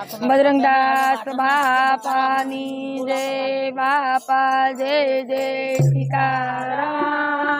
બજરંગદાસ બાપાની જય, બાપા જય જય સીતારામ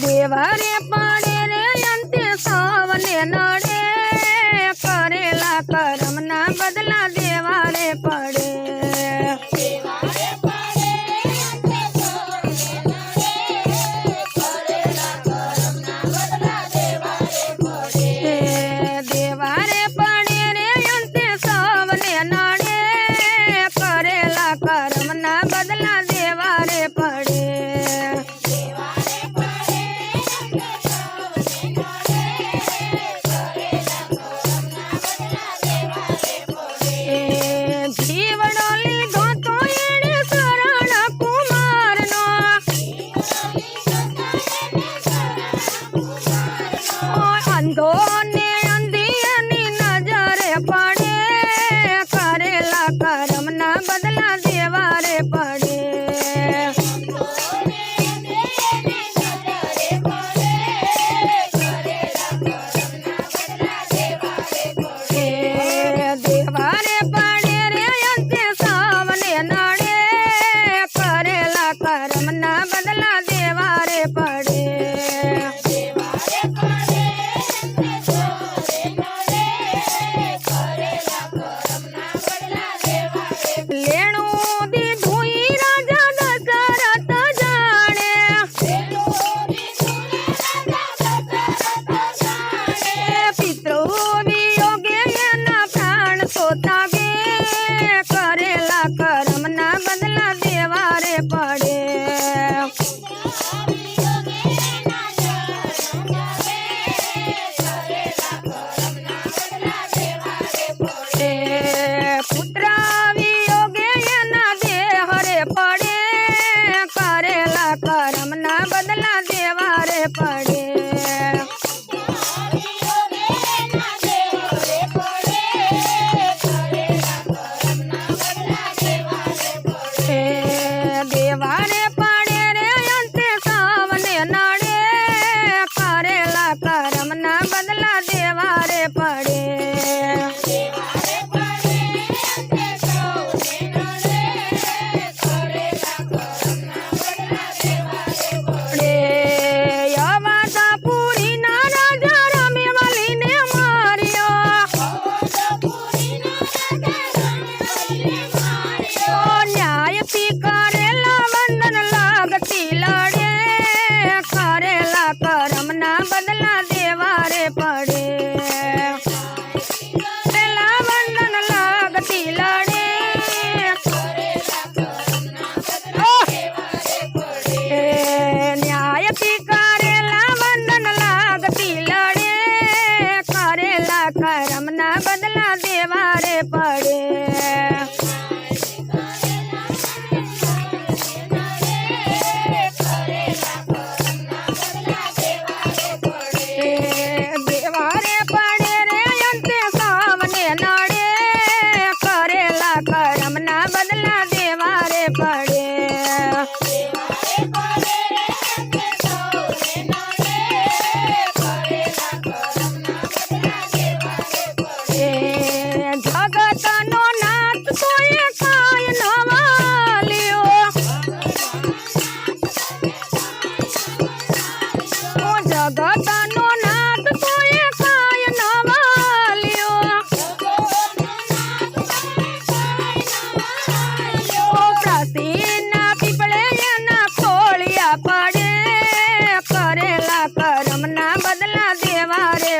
દેવા રે પાડે રે અંતે સવને નડે, કરેલા કરે corazones.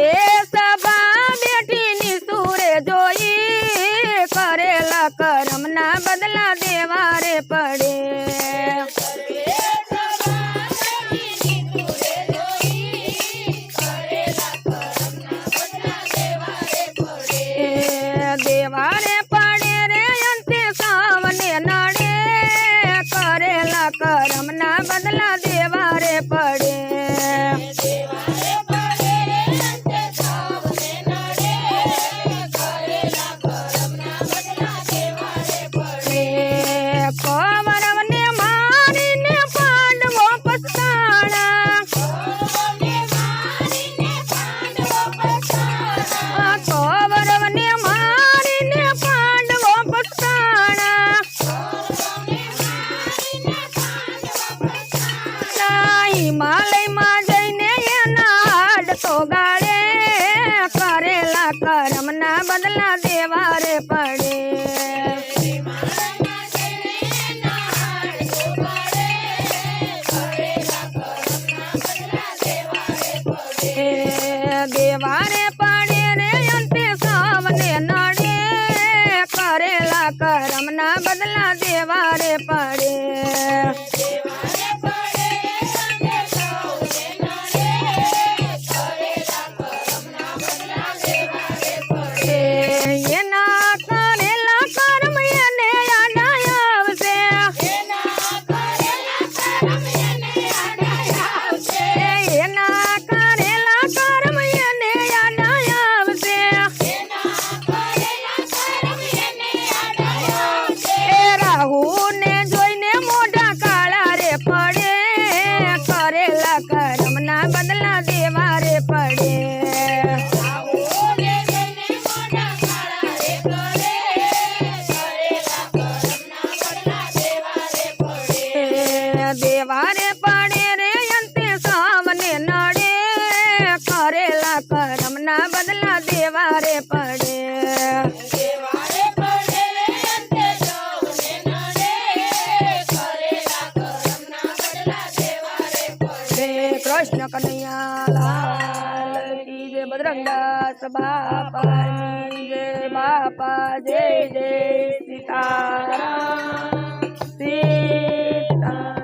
હવે સભા બેઠી ની સુરે જોઈ કરેલા કરમ ના બદલા દેવા રે પડે. દેવારે પડે રે અંતે સાવને નડે. કરેલા કરમ ના બદલા દેવારે પડે. તો ગાળે કરેલા કરમના બદલા દેવા રે પડે. એ કૃષ્ણ કનૈયા લાલ કી જય બજરંગદાસ બાપાની જય બાપા જય જય સીતારામ. સીતા